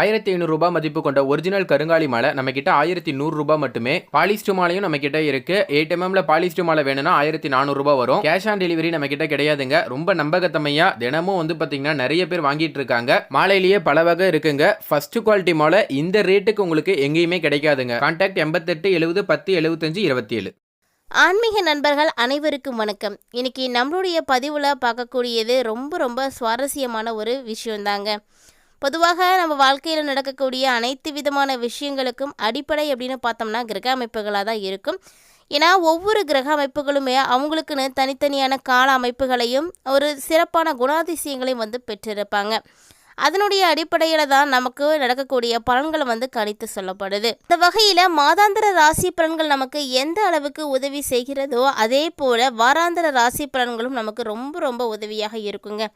ஆயிரத்தி ஐநூறுரூபா மதிப்பு கொண்ட ஒரிஜினல் கருங்காலி மாலை நம்ம கிட்ட ஆயிரத்தி நூறுரூபா மட்டுமே. பாலிஸ்டர் மாலையும் நம்ம கிட்ட இருக்கு எயிட் எம்எம்ல பாலிஸ்டர் மாலை வேணும்னா ஆயிரத்தி நானூறுரூபா வரும். கேஷ் ஆன் டெலிவரி நம்ம கிட்ட கிடையாதுங்க. ரொம்ப நம்பகத்தமையா தினமும் வந்து பாத்தீங்கன்னா நிறைய பேர் வாங்கிட்டு இருக்காங்க. மாலையிலேயே பல வகை இருக்குங்க. ஃபர்ஸ்ட் குவாலிட்டி மாலை இந்த ரேட்டுக்கு உங்களுக்கு எங்கேயுமே கிடைக்காதுங்க. கான்டாக்ட் எண்பத்தெட்டு எழுபது பத்து எழுபத்தஞ்சு இருபத்தி ஏழு ஆன்மீக நண்பர்கள் அனைவருக்கும் வணக்கம். இன்னைக்கு நம்மளுடைய பதிவில் பார்க்கக்கூடியது ரொம்ப ரொம்ப சுவாரஸ்யமான ஒரு விஷயம்தாங்க. பொதுவாக நம்ம வாழ்க்கையில் நடக்கக்கூடிய அனைத்து விதமான விஷயங்களுக்கும் அடிப்படை அப்படின்னு பார்த்தோம்னா கிரக அமைப்புகளாக தான் இருக்கும். ஏன்னா ஒவ்வொரு கிரக அமைப்புகளுமே அவங்களுக்குன்னு தனித்தனியான கால அமைப்புகளையும் ஒரு சிறப்பான குணாதிசயங்களையும் வந்து பெற்றிருப்பாங்க. அதனுடைய அடிப்படையில் தான் நமக்கு நடக்கக்கூடிய பலன்களை வந்து கணித்து சொல்லப்படுது. இந்த வகையில் மாதாந்திர ராசி பலன்கள் நமக்கு எந்த அளவுக்கு உதவி செய்கிறதோ அதே போல் வாராந்திர ராசி பலன்களும் நமக்கு ரொம்ப ரொம்ப உதவியாக இருக்குங்க.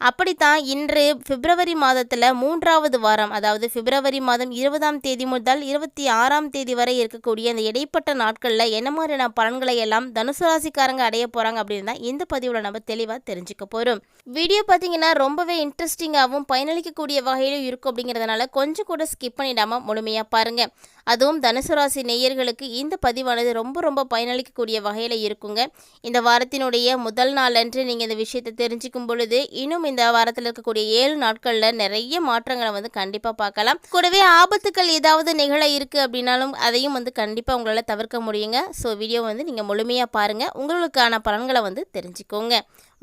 அப்படித்தான் இன்று பிப்ரவரி மாதத்தில் மூன்றாவது வாரம் அதாவது பிப்ரவரி மாதம் இருபதாம் தேதி முதல் இருபத்தி ஆறாம் தேதி வரை இருக்கக்கூடிய அந்த இடைப்பட்ட நாட்களில் என்ன மாதிரியான பலன்களை எல்லாம் தனுசு ராசிக்காரங்க அடைய போகிறாங்க அப்படின்னு தான் இந்த பதிவில் நம்ம தெளிவாக தெரிஞ்சுக்க போகிறோம் வீடியோ பார்த்தீங்கன்னா ரொம்பவே இன்ட்ரெஸ்டிங்காகவும் பயனளிக்கக்கூடிய வகையிலும் இருக்கும் அப்படிங்கிறதுனால கொஞ்சம் கூட ஸ்கிப் பண்ணிடாமல் முழுமையாக பாருங்கள் அதுவும் தனுசு ராசி நேயர்களுக்கு இந்த பதிவானது ரொம்ப ரொம்ப பயனளிக்கக்கூடிய வகையில் இருக்குங்க. இந்த வாரத்தினுடைய முதல் நாளன்று நீங்கள் இந்த விஷயத்தை தெரிஞ்சுக்கும் பொழுது இன்னும் இந்த வாரத்தில் இருக்கக்கூடிய ஏழு நாட்களில் நிறைய மாற்றங்களை வந்து கண்டிப்பாக பார்க்கலாம். கூடவே ஆபத்துக்கள் ஏதாவது நிகழ இருக்குது அப்படின்னாலும் அதையும் வந்து கண்டிப்பாக உங்களால் தவிர்க்க முடியுங்க. ஸோ வீடியோ வந்து நீங்கள் முழுமையாக பாருங்கள் உங்களுக்கான பலன்களை வந்து தெரிஞ்சுக்கோங்க.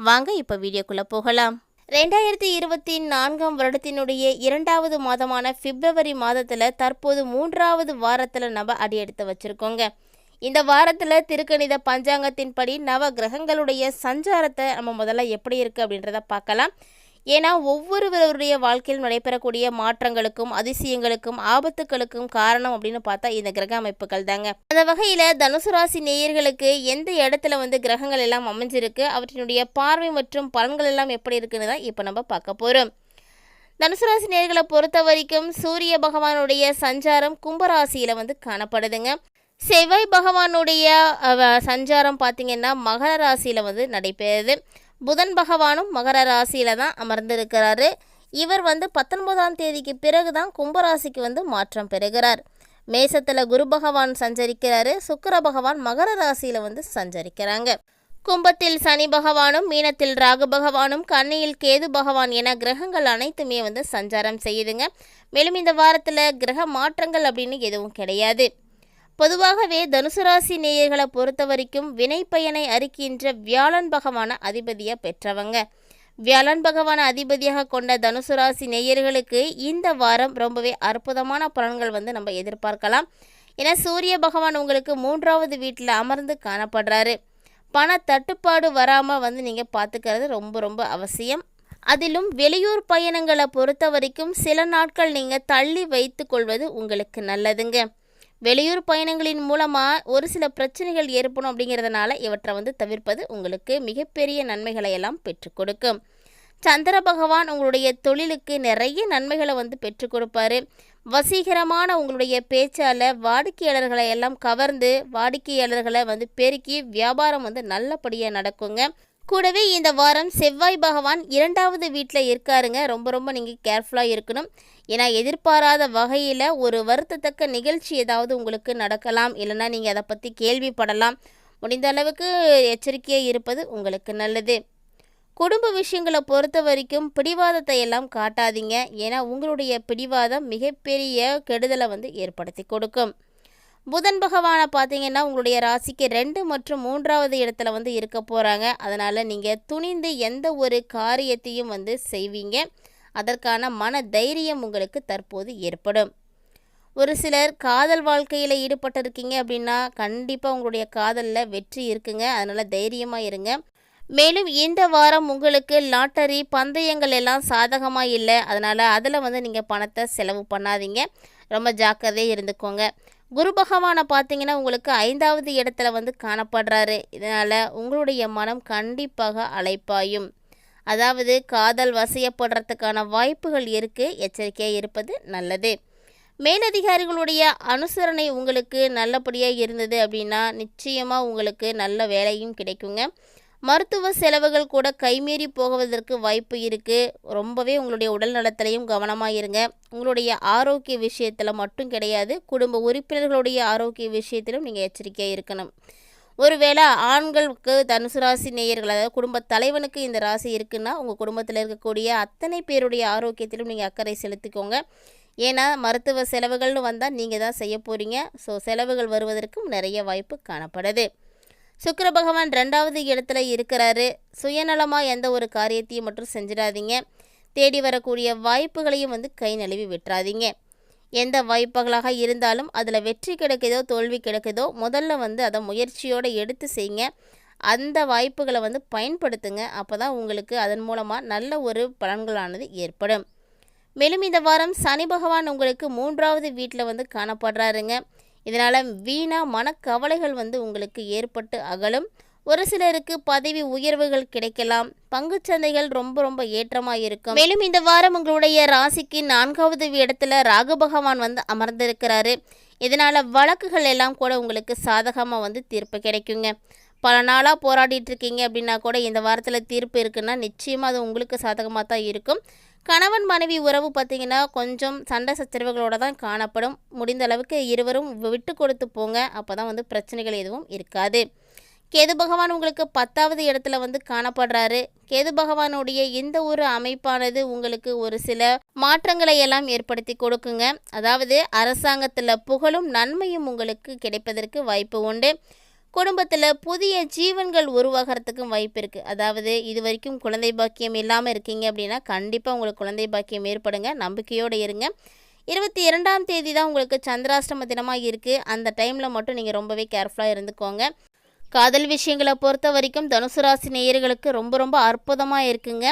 வாங்க இப்போ வீடியோக்குள்ளே போகலாம். ரெண்டாயிரத்தி இருபத்தி நான்காம் வருடத்தினுடைய இரண்டாவது மாதமான பிப்ரவரி மாதத்தில் தற்போது மூன்றாவது வாரத்தில் நம்ம அடியெடுத்து வச்சுருக்கோங்க. இந்த வாரத்தில் திருக்கணித பஞ்சாங்கத்தின்படி நவ கிரகங்களுடைய சஞ்சாரத்தை நம்ம முதல்ல எப்படி இருக்குது அப்படின்றத பார்க்கலாம். ஏன்னா ஒவ்வொருவருடைய வாழ்க்கையில் நடைபெறக்கூடிய மாற்றங்களுக்கும் அதிசயங்களுக்கும் ஆபத்துக்களுக்கும் காரணம் அப்படின்னு பார்த்தா இந்த கிரக அமைப்புகள் தாங்க. அந்த வகையில் தனுசு ராசி நேயர்களுக்கு எந்த இடத்துல வந்து கிரகங்கள் எல்லாம் அமைஞ்சிருக்கு அவற்றினுடைய பார்வை மற்றும் பலன்கள் எல்லாம் எப்படி இருக்குன்னு தான் இப்போ நம்ம பார்க்க போகிறோம் தனுசு ராசி நேர்களை பொறுத்த வரைக்கும் சூரிய பகவானுடைய சஞ்சாரம் கும்பராசியில் வந்து காணப்படுதுங்க. செவ்வாய் பகவானுடைய சஞ்சாரம் பார்த்திங்கன்னா மகர ராசியில் வந்து நடைபெறுது. புதன் பகவானும் மகர ராசியில் தான் அமர்ந்திருக்கிறாரு. இவர் வந்து பத்தொன்பதாம் தேதிக்கு பிறகு தான் கும்பராசிக்கு வந்து மாற்றம் பெறுகிறார். மேசத்தில் குரு பகவான் சஞ்சரிக்கிறாரு. சுக்கிர பகவான் மகர ராசியில் வந்து சஞ்சரிக்கிறாங்க. கும்பத்தில் சனி பகவானும் மீனத்தில் ராகு பகவானும் கன்னியில் கேது பகவான் என கிரகங்கள் அனைத்துமே வந்து சஞ்சாரம் செய்யுதுங்க. மேலும் இந்த வாரத்தில் கிரக மாற்றங்கள் அப்படின்னு எதுவும் கிடையாது. பொதுவாகவே தனுசு ராசி நேயர்களை பொறுத்த வரைக்கும் வினை பயனை அறிக்கின்ற வியாழன் பகவான அதிபதியாக பெற்றவங்க. வியாழன் பகவான அதிபதியாக கொண்ட தனுசு ராசி நேயர்களுக்கு இந்த வாரம் ரொம்பவே அற்புதமான பலன்கள் வந்து நம்ம எதிர்பார்க்கலாம். ஏன்னா சூரிய பகவான் உங்களுக்கு மூன்றாவது வீட்டில் அமர்ந்து காணப்படுறாரு. பண தட்டுப்பாடு வராமல் வந்து நீங்கள் பார்த்துக்கிறது ரொம்ப ரொம்ப அவசியம். அதிலும் வெளியூர் பயணங்களை பொறுத்த வரைக்கும் சில நாட்கள் நீங்கள் தள்ளி வைத்து கொள்வது உங்களுக்கு நல்லதுங்க. வெளியூர் பயணங்களின் மூலமாக ஒரு சில பிரச்சனைகள் ஏற்படும் அப்படிங்கிறதுனால இவற்றை வந்து தவிர்ப்பது உங்களுக்கு மிகப்பெரிய நன்மைகளை எல்லாம் பெற்றுக் கொடுக்கும். சந்திர பகவான் உங்களுடைய தொழிலுக்கு நிறைய நன்மைகளை வந்து பெற்றுக் கொடுப்பாரு. வசீகரமான உங்களுடைய பேச்சால் வாடிக்கையாளர்களை எல்லாம் கவர்ந்து வாடிக்கையாளர்களை வந்து பெருக்கி வியாபாரம் வந்து நல்லபடியாக நடக்குங்க. கூடவே இந்த வாரம் செவ்வாய் பகவான் இரண்டாவது வீட்டில் இருக்காருங்க. ரொம்ப ரொம்ப நீங்கள் கேர்ஃபுல்லாக இருக்கணும். ஏன்னா எதிர்பாராத வகையில் ஒரு வருத்தத்தக்க நிகழ்ச்சி ஏதாவது உங்களுக்கு நடக்கலாம். இல்லைன்னா நீங்கள் அதை பற்றி கேள்விப்படலாம். முடிந்த அளவுக்கு எச்சரிக்கையாக இருப்பது உங்களுக்கு நல்லது. குடும்ப விஷயங்களை பொறுத்த வரைக்கும் பிடிவாதத்தை எல்லாம் காட்டாதீங்க. ஏன்னா உங்களுடைய பிடிவாதம் மிகப்பெரிய கெடுதலை வந்து ஏற்படுத்தி கொடுக்கும். புதன் பகவானை பார்த்தீங்கன்னா உங்களுடைய ராசிக்கு ரெண்டு மற்றும் மூன்றாவது இடத்துல வந்து இருக்க போகிறாங்க அதனால் நீங்கள் துணிந்து எந்த ஒரு காரியத்தையும் வந்து செய்வீங்க. அதற்கான மன தைரியம் உங்களுக்கு தற்போது ஏற்படும். ஒரு சிலர் காதல் வாழ்க்கையில் ஈடுபட்டிருக்கீங்க அப்படின்னா கண்டிப்பாக உங்களுடைய காதலில் வெற்றி இருக்குங்க. அதனால் தைரியமாக இருங்க. மேலும் இந்த வாரம் உங்களுக்கு லாட்டரி பந்தயங்கள் எல்லாம் சாதகமாக இல்லை. அதனால் அதில் வந்து நீங்கள் பணத்தை செலவு பண்ணாதீங்க. ரொம்ப ஜாக்கிரதையாக இருந்துக்கோங்க. குரு பகவானை பார்த்தீங்கன்னா உங்களுக்கு ஐந்தாவது இடத்துல வந்து காணப்படுறாரு. இதனால் உங்களுடைய மனம் கண்டிப்பாக அலைப்பாயும் அதாவது காதல் வசியப்படுறதுக்கான வாய்ப்புகள் இருக்குது எச்சரிக்கையாக இருப்பது நல்லது. மேலதிகாரிகளுடைய அனுசரணை உங்களுக்கு நல்லபடியாக இருந்தது அப்படின்னா நிச்சயமாக உங்களுக்கு நல்ல வேலையும் கிடைக்குங்க. மருத்துவ செலவுகள் கூட கைமீறி போகுவதற்கு வாய்ப்பு இருக்குது ரொம்பவே உங்களுடைய உடல் நலத்திலையும் கவனமாக இருங்க. உங்களுடைய ஆரோக்கிய விஷயத்தில் மட்டும் கிடையாது குடும்ப உறுப்பினர்களுடைய ஆரோக்கிய விஷயத்திலும் நீங்கள் எச்சரிக்கையாக இருக்கணும். ஒருவேளை ஆண்களுக்கு தனுசு ராசி நேயர்கள் அதாவது குடும்ப தலைவனுக்கு இந்த ராசி இருக்குன்னா உங்கள் குடும்பத்தில் இருக்கக்கூடிய அத்தனை பேருடைய ஆரோக்கியத்திலும் நீங்கள் அக்கறை செலுத்திக்கோங்க. ஏன்னா மருத்துவ செலவுகள்னு வந்தால் நீங்கள் தான் செய்ய போகிறீங்க ஸோ செலவுகள் வருவதற்கும் நிறைய வாய்ப்பு காணப்படுது. சுக்கர பகவான் ரெண்டாவது இடத்துல இருக்கிறாரு. சுயநலமாக எந்த ஒரு காரியத்தையும் மட்டும் செஞ்சிடாதீங்க. தேடி வரக்கூடிய வாய்ப்புகளையும் வந்து கை நழுவி விட்டுறாதீங்க. எந்த வாய்ப்புகளாக இருந்தாலும் அதில் வெற்றி கிடைக்குதோ தோல்வி கிடைக்குதோ முதல்ல வந்து அதை முயற்சியோடு எடுத்து செய்யுங்க அந்த வாய்ப்புகளை வந்து பயன்படுத்துங்க. அப்போ தான் உங்களுக்கு அதன் மூலமாக நல்ல ஒரு பலன்களானது ஏற்படும். மேலும் இந்த வாரம் சனி பகவான் உங்களுக்கு மூன்றாவது வீட்டில் வந்து காணப்படுறாருங்க. இதனால் வீணாக மனக்கவலைகள் வந்து உங்களுக்கு ஏற்பட்டு அகலும். ஒரு சிலருக்கு பதவி உயர்வுகள் கிடைக்கலாம். பங்குச்சந்தைகள் ரொம்ப ரொம்ப ஏற்றமாக இருக்கும். மேலும் இந்த வாரம் உங்களுடைய ராசிக்கு நான்காவது இடத்துல ராகு பகவான் வந்து அமர்ந்திருக்கிறாரு. இதனால் வழக்குகள் எல்லாம் கூட உங்களுக்கு சாதகமாக வந்து தீர்ப்பு கிடைக்குங்க. பல நாளாக போராடிட்டு இருக்கீங்க அப்படின்னா கூட இந்த வாரத்தில் தீர்ப்பு இருக்குன்னா நிச்சயமாக அது உங்களுக்கு சாதகமாக தான் இருக்கும். கணவன் மனைவி உறவு பார்த்திங்கன்னா கொஞ்சம் சண்டை சச்சரவுகளோடு தான் காணப்படும். முடிந்த அளவுக்கு இருவரும் விட்டு கொடுத்து போங்க. அப்போ தான் வந்து பிரச்சனைகள் எதுவும் இருக்காது. கேது பகவான் உங்களுக்கு பத்தாவது இடத்துல வந்து காணப்படுறாரு. கேது பகவானுடைய இந்த ஒரு அமைப்பானது உங்களுக்கு ஒரு சில மாற்றங்களை எல்லாம் ஏற்படுத்தி கொடுக்குங்க. அதாவது அரசாங்கத்தில் புகழும் நன்மையும் உங்களுக்கு கிடைப்பதற்கு வாய்ப்பு உண்டு. குடும்பத்தில் புதிய ஜீவன்கள் உருவாகிறதுக்கும் வாய்ப்பு இருக்குது அதாவது இது வரைக்கும் குழந்தை பாக்கியம் இல்லாமல் இருக்கீங்க அப்படின்னா கண்டிப்பாக உங்களுக்கு குழந்தை பாக்கியம் ஏற்படுங்க. நம்பிக்கையோடு இருங்க. இருபத்தி இரண்டாம் தேதி தான் உங்களுக்கு சந்திராஷ்டம தினமாக இருக்குது அந்த டைமில் மட்டும் நீங்கள் ரொம்பவே கேர்ஃபுல்லாக இருந்துக்கோங்க. காதல் விஷயங்களை பொறுத்த வரைக்கும் தனுசு ராசி நேயர்களுக்கு ரொம்ப ரொம்ப அற்புதமாக இருக்குங்க.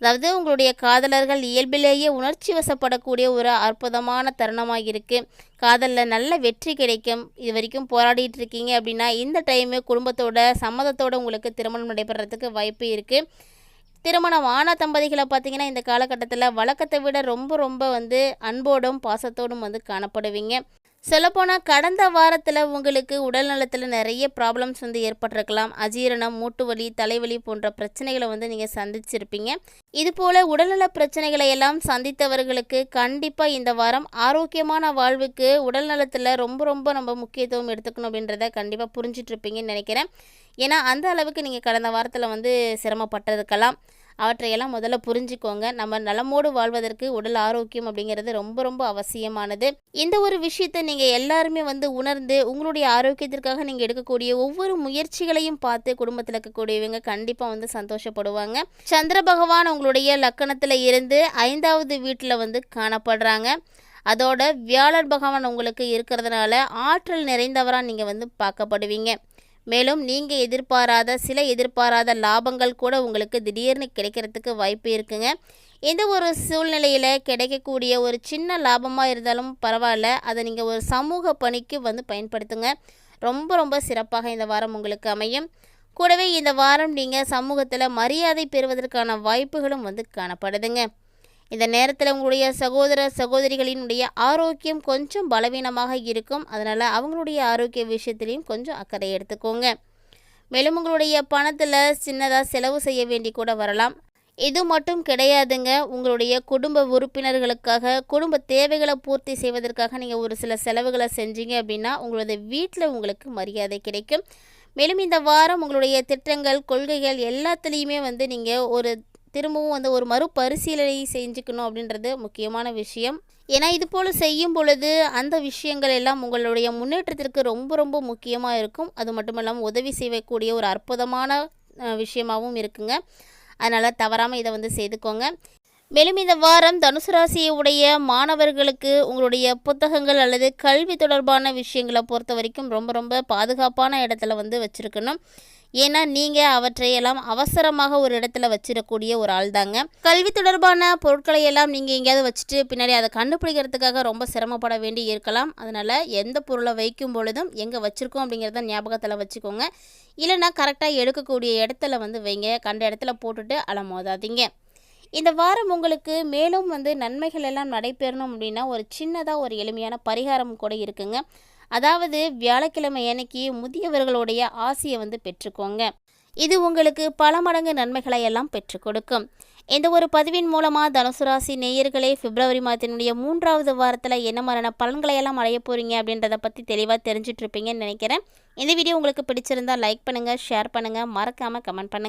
அதாவது உங்களுடைய காதலர்கள் இயல்பிலேயே உணர்ச்சி வசப்படக்கூடிய ஒரு அற்புதமான தருணமாக இருக்குது காதலில் நல்ல வெற்றி கிடைக்கும். இது வரைக்கும் போராடிட்டு இருக்கீங்க அப்படின்னா இந்த டைமு குடும்பத்தோட சம்மதத்தோட உங்களுக்கு திருமணம் நடைபெறத்துக்கு வாய்ப்பு இருக்குது திருமணம் ஆன தம்பதிகளை பார்த்தீங்கன்னா இந்த காலகட்டத்தில் வழக்கத்தை விட ரொம்ப ரொம்ப வந்து அன்போடும் பாசத்தோடும் வந்து காணப்படுவீங்க. சொல்லப்போனால் கடந்த வாரத்தில் உங்களுக்கு உடல் நலத்தில் நிறைய ப்ராப்ளம்ஸ் வந்து ஏற்பட்டிருக்கலாம். அஜீரணம் மூட்டு வலி தலைவலி போன்ற பிரச்சனைகளை வந்து நீங்கள் சந்திச்சிருப்பீங்க. இதுபோல் உடல்நல பிரச்சனைகளை எல்லாம் சந்தித்தவர்களுக்கு கண்டிப்பாக இந்த வாரம் ஆரோக்கியமான வாழ்வுக்கு உடல் நலத்தில் ரொம்ப ரொம்ப நம்ம முக்கியத்துவம் எடுத்துக்கணும் அப்படின்றத கண்டிப்பாக புரிஞ்சிட்ருப்பீங்கன்னு நினைக்கிறேன். ஏன்னா அந்த அளவுக்கு நீங்கள் கடந்த வாரத்தில் வந்து சிரமப்பட்டிருக்கலாம். அவற்றையெல்லாம் முதல்ல புரிஞ்சுக்கோங்க. நம்ம நலமோடு வாழ்வதற்கு உடல் ஆரோக்கியம் அப்படிங்கிறது ரொம்ப ரொம்ப அவசியமானது. இந்த ஒரு விஷயத்தை நீங்கள் எல்லாருமே வந்து உணர்ந்து உங்களுடைய ஆரோக்கியத்திற்காக நீங்கள் எடுக்கக்கூடிய ஒவ்வொரு முயற்சிகளையும் பார்த்து குடும்பத்தில் இருக்கக்கூடியவங்க கண்டிப்பாக வந்து சந்தோஷப்படுவாங்க. சந்திர பகவான் உங்களுடைய லக்கணத்தில் இருந்து ஐந்தாவது வீட்டில் வந்து காணப்படுறாங்க. அதோட வியாழர் பகவான் உங்களுக்கு இருக்கிறதுனால ஆற்றல் நிறைந்தவராக நீங்கள் வந்து பார்க்கப்படுவீங்க. மேலும் நீங்கள் எதிர்பாராத சில எதிர்பாராத லாபங்கள் கூட உங்களுக்கு திடீர்னு கிடைக்கிறதுக்கு வாய்ப்பு இருக்குங்க. எந்த ஒரு சூழ்நிலையில் கிடைக்கக்கூடிய ஒரு சின்ன லாபமாக இருந்தாலும் பரவாயில்ல. அதை நீங்கள் ஒரு சமூக பணிக்கு வந்து பயன்படுத்துங்க. ரொம்ப ரொம்ப சிறப்பாக இந்த வாரம் உங்களுக்கு அமையும். கூடவே இந்த வாரம் நீங்கள் சமூகத்தில் மரியாதை பெறுவதற்கான வாய்ப்புகளும் வந்து காணப்படுதுங்க. இந்த நேரத்தில் உங்களுடைய சகோதர சகோதரிகளினுடைய ஆரோக்கியம் கொஞ்சம் பலவீனமாக இருக்கும். அதனால் அவங்களுடைய ஆரோக்கிய விஷயத்துலையும் கொஞ்சம் அக்கறை எடுத்துக்கோங்க. மேலும் உங்களுடைய பணத்தில் சின்னதாக செலவு செய்ய வேண்டி கூட வரலாம். இது மட்டும் கிடையாதுங்க. உங்களுடைய குடும்ப உறுப்பினர்களுக்காக குடும்ப தேவைகளை பூர்த்தி செய்வதற்காக நீங்கள் ஒரு சில செலவுகளை செஞ்சீங்க அப்படின்னா உங்களது வீட்டில் உங்களுக்கு மரியாதை கிடைக்கும். மேலும் இந்த வாரம் உங்களுடைய திட்டங்கள் கொள்கைகள் எல்லாத்துலேயுமே வந்து நீங்கள் ஒரு திரும்பவும் வந்து ஒரு மறுபரிசீலனை செஞ்சுக்கணும் அப்படின்றது முக்கியமான விஷயம். ஏன்னா இது போல் செய்யும் பொழுது அந்த விஷயங்கள் எல்லாம் உங்களுடைய முன்னேற்றத்திற்கு ரொம்ப ரொம்ப முக்கியமாக இருக்கும். அது மட்டும் இல்லாமல் உதவி செய்யக்கூடிய ஒரு அற்புதமான விஷயமாகவும் இருக்குங்க. அதனால் தவறாமல் இதை வந்து செய்துக்கோங்க. மேலும் இந்த வாரம் தனுசு ராசியை உடைய மாணவர்களுக்கு உங்களுடைய புத்தகங்கள் அல்லது கல்வி தொடர்பான விஷயங்களை பொறுத்த வரைக்கும் ரொம்ப ரொம்ப பாதுகாப்பான இடத்துல வந்து வச்சுருக்கணும். ஏன்னா நீங்கள் அவற்றையெல்லாம் அவசரமாக ஒரு இடத்துல வச்சிடக்கூடிய ஒரு ஆள் தாங்க கல்வி தொடர்பான பொருட்களை எல்லாம் நீங்கள் எங்கேயாவது வச்சுட்டு பின்னாடி அதை கண்டுபிடிக்கிறதுக்காக ரொம்ப சிரமப்பட வேண்டி இருக்கலாம். அதனால் எந்த பொருளை வைக்கும் பொழுதும் எங்கே வச்சுருக்கோம் அப்படிங்கிறத ஞாபகத்தில் வச்சுக்கோங்க. இல்லைன்னா கரெக்டாக எடுக்கக்கூடிய இடத்துல வந்து வைங்க. கண்ட இடத்துல போட்டுட்டு அலமோதாதீங்க. இந்த வாரம் உங்களுக்கு மேலும் வந்து நன்மைகள் எல்லாம் நடைபெறணும் அப்படின்னா ஒரு சின்னதாக ஒரு எளிமையான பரிகாரம் கூட இருக்குங்க. அதாவது வியாழக்கிழமை அன்னைக்கு முதியவர்களுடைய ஆசையை வந்து பெற்றுக்கோங்க. இது உங்களுக்கு பல மடங்கு நன்மைகளை எல்லாம் பெற்றுக் கொடுக்கும். இந்த ஒரு பதிவின் மூலமாக தனுசு ராசி நேயர்களே பிப்ரவரி மாதத்தினுடைய மூன்றாவது வாரத்தில் என்ன மாதிரியான பலன்களை எல்லாம் அடைய போகிறீங்க அப்படின்றத பற்றி தெளிவாக தெரிஞ்சிட்ருப்பீங்கன்னு நினைக்கிறேன். இந்த வீடியோ உங்களுக்கு பிடிச்சிருந்தா லைக் பண்ணுங்கள் ஷேர் பண்ணுங்கள் மறக்காமல் கமெண்ட் பண்ணுங்கள்